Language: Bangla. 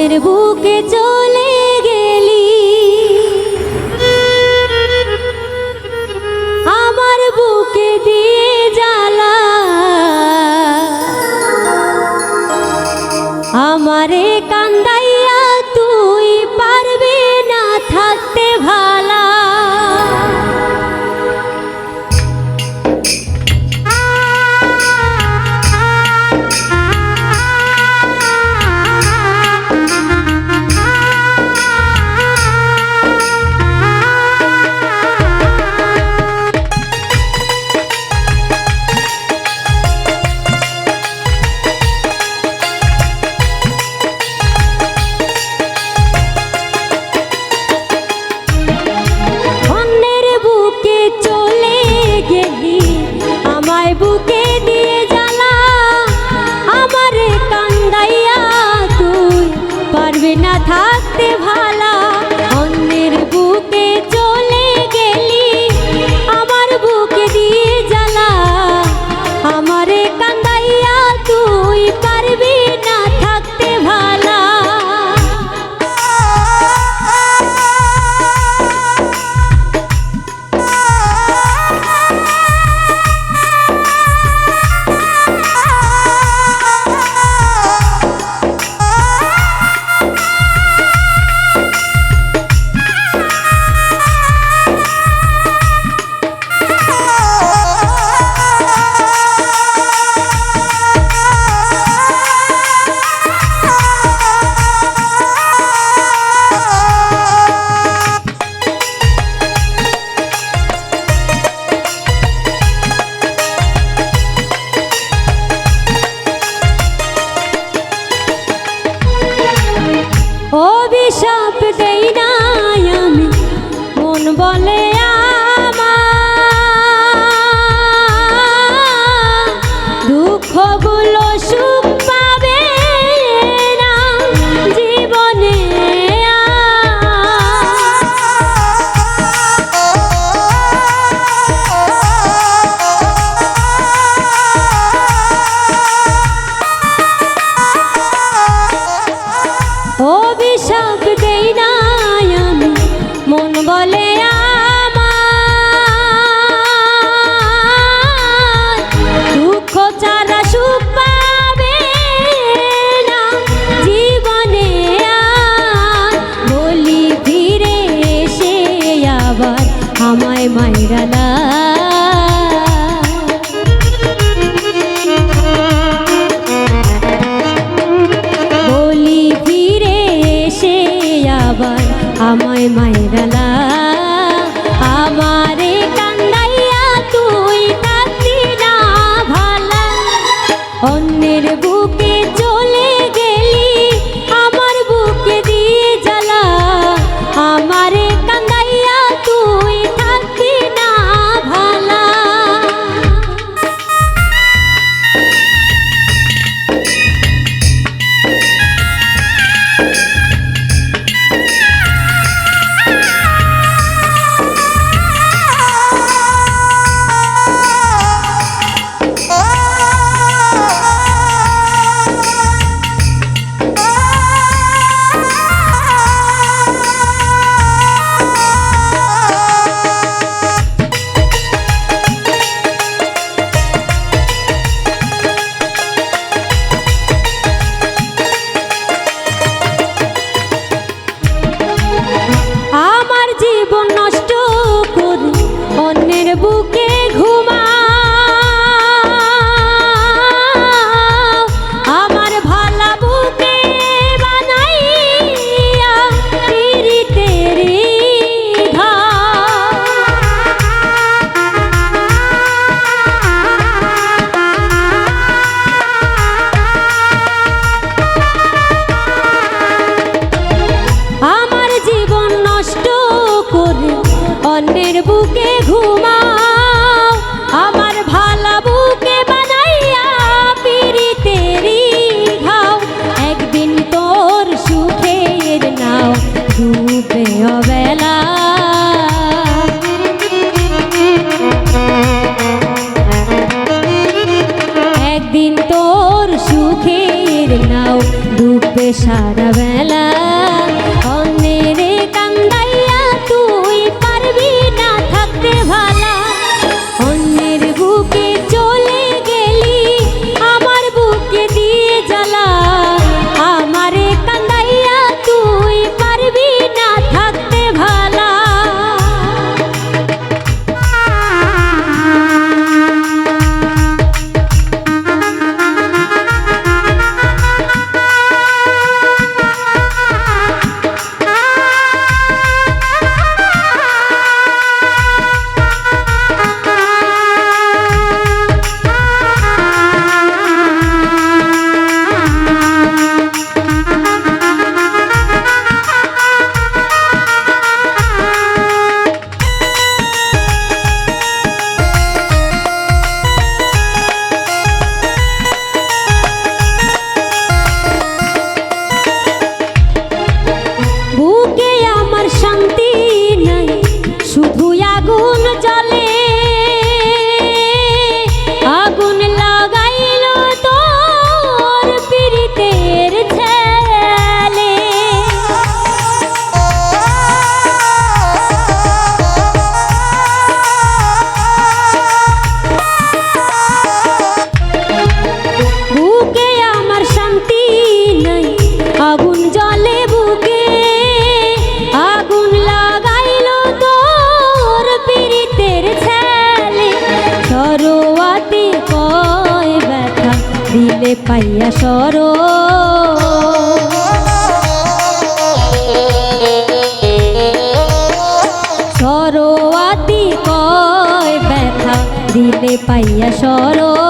রাতের বুকে চলে গেলি। আমার বুকে দিয়ে জ্বালা। আমারে কা la খেলা তারে পাইয়া সর। সরোয়াতি কয় ব্যথা দিলে পাইয়া সরো।